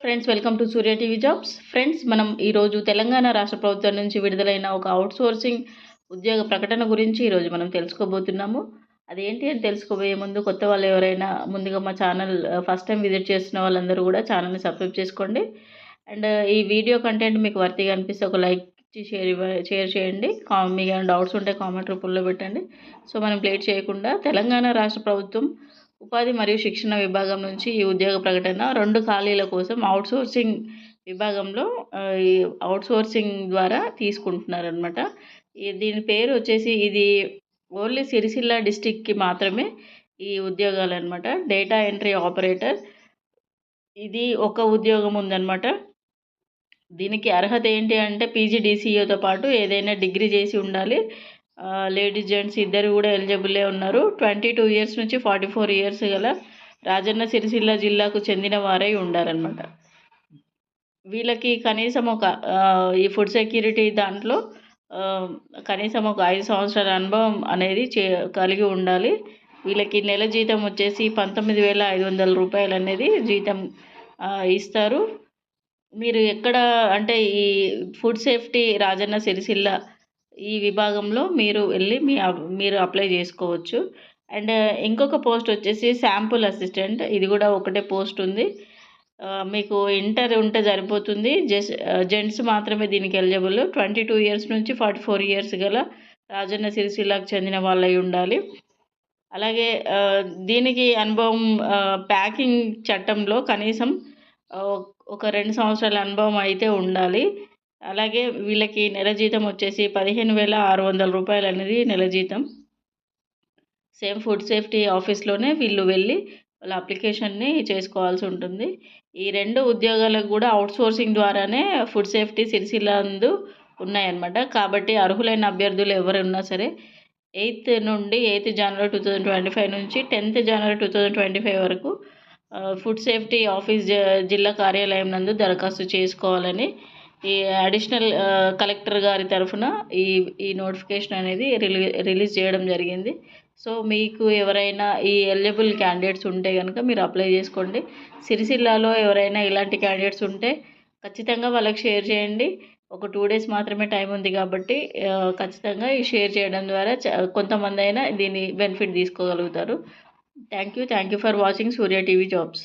Friends welcome to Surya TV jobs friends మనం ఈరోజు తెలంగాణ రాష్ట్ర ప్రభుత్వం నుంచి విడుదలైన ఒక అవుట్సోర్సింగ్ ఉద్యోగ ప్రకటన గురించి ఈరోజు మనం తెలుసుకోబోతున్నాము. అదేంటి అని తెలుసుకోబోయే ముందు కొత్త వాళ్ళు ఎవరైనా ముందుగా మా ఛానల్ ఫస్ట్ టైం విజిట్ చేస్తున్న వాళ్ళందరూ కూడా ఛానల్ని సబ్స్క్రైబ్ చేసుకోండి. అండ్ uh, ఈ వీడియో కంటెంట్ మీకు వర్తిగా అనిపిస్తే ఒక లైక్ ఇచ్చి షేర్ షేర్ చేయండి. కా మీకు ఏమైనా డౌట్స్ ఉంటే కామెంట్ రూపంలో పెట్టండి. సో మనం ప్లేట్ చేయకుండా తెలంగాణ రాష్ట్ర ప్రభుత్వం ఉపాధి మరియు శిక్షణ విభాగం నుంచి ఈ ఉద్యోగ ప్రకటన రెండు ఖాళీల కోసం అవుట్సోర్సింగ్ విభాగంలో ఈ అవుట్సోర్సింగ్ ద్వారా తీసుకుంటున్నారనమాట దీని పేరు వచ్చేసి ఇది ఓన్లీ సిరిసిల్ల డిస్టిక్కి మాత్రమే ఈ ఉద్యోగాలు అనమాట డేటా ఎంట్రీ ఆపరేటర్ ఇది ఒక ఉద్యోగం ఉందన్నమాట. దీనికి అర్హత ఏంటి అంటే పీజీడీసీఓతో పాటు ఏదైనా డిగ్రీ చేసి ఉండాలి. లేడీస్ జెంట్స్ ఇద్దరు కూడా ఎలిజిబులే ఉన్నారు. ట్వంటీ టూ ఇయర్స్ నుంచి ఫార్టీ ఫోర్ ఇయర్స్ గల రాజన్న సిరిసిల్ల జిల్లాకు చెందిన వారై ఉండారనమాట వీళ్ళకి కనీసం ఒక ఈ ఫుడ్ సెక్యూరిటీ దాంట్లో కనీసం ఒక ఐదు సంవత్సరాల అనుభవం అనేది చే కలిగి ఉండాలి. వీళ్ళకి నెల జీతం వచ్చేసి పంతొమ్మిది వేల ఐదు వందల రూపాయలు అనేది జీతం ఇస్తారు. మీరు ఎక్కడ అంటే ఈ ఫుడ్ సేఫ్టీ రాజన్న సిరిసిల్ల ఈ విభాగంలో మీరు వెళ్ళి మీ అప్- మీరు అప్లై చేసుకోవచ్చు. అండ్ ఇంకొక పోస్ట్ వచ్చేసి శాంపుల్ అసిస్టెంట్. ఇది కూడా ఒకటే పోస్ట్ ఉంది. మీకు ఇంటర్ ఉంటే సరిపోతుంది. జస్ట్ జెంట్స్ మాత్రమే దీనికి ఎలిజిబుల్ ట్వంటీ టూ ఇయర్స్ నుంచి ఫార్టీ ఫోర్ ఇయర్స్ గల రాజన్న సిరిసిల్లాకు చెందిన వాళ్ళై ఉండాలి. అలాగే దీనికి అనుభవం ప్యాకింగ్ చట్టంలో కనీసం ఒక రెండు సంవత్సరాల అనుభవం అయితే ఉండాలి. అలాగే వీళ్ళకి నెల జీతం వచ్చేసి పదిహేను వేల ఆరు వందల రూపాయలు అనేది నెల జీతం. సేమ్ ఫుడ్ సేఫ్టీ ఆఫీస్లోనే వీళ్ళు వెళ్ళి వాళ్ళ అప్లికేషన్ని చేసుకోవాల్సి ఉంటుంది. ఈ రెండు ఉద్యోగాలకు కూడా అవుట్సోర్సింగ్ ద్వారానే ఫుడ్ సేఫ్టీ సిరిసిల్లందు ఉన్నాయన్నమాట. కాబట్టి అర్హులైన అభ్యర్థులు ఎవరున్నా సరే ఎయిత్ నుండి eighth January two thousand twenty five నుంచి tenth January two thousand twenty five వరకు ఫుడ్ సేఫ్టీ ఆఫీస్ జ- జిల్లా కార్యాలయం నందు దరఖాస్తు చేసుకోవాలని ఈ అడిషనల్ కలెక్టర్ గారి తరఫున ఈ ఈ నోటిఫికేషన్ అనేది రిలీ రిలీజ్ చేయడం జరిగింది. సో మీకు ఎవరైనా ఈ ఎలిజిబుల్ క్యాండిడేట్స్ ఉంటే కనుక మీరు అప్లై చేసుకోండి. సిరిసిల్లాలో ఎవరైనా ఇలాంటి క్యాండిడేట్స్ ఉంటే ఖచ్చితంగా వాళ్ళకి షేర్ చేయండి. ఒక టూ డేస్ మాత్రమే టైం ఉంది కాబట్టి ఖచ్చితంగా ఈ షేర్ చేయడం ద్వారా చ- కొంతమంది అయినా దీని benefit తీసుకోగలుగుతారు. Thank you thank you for watching Surya TV jobs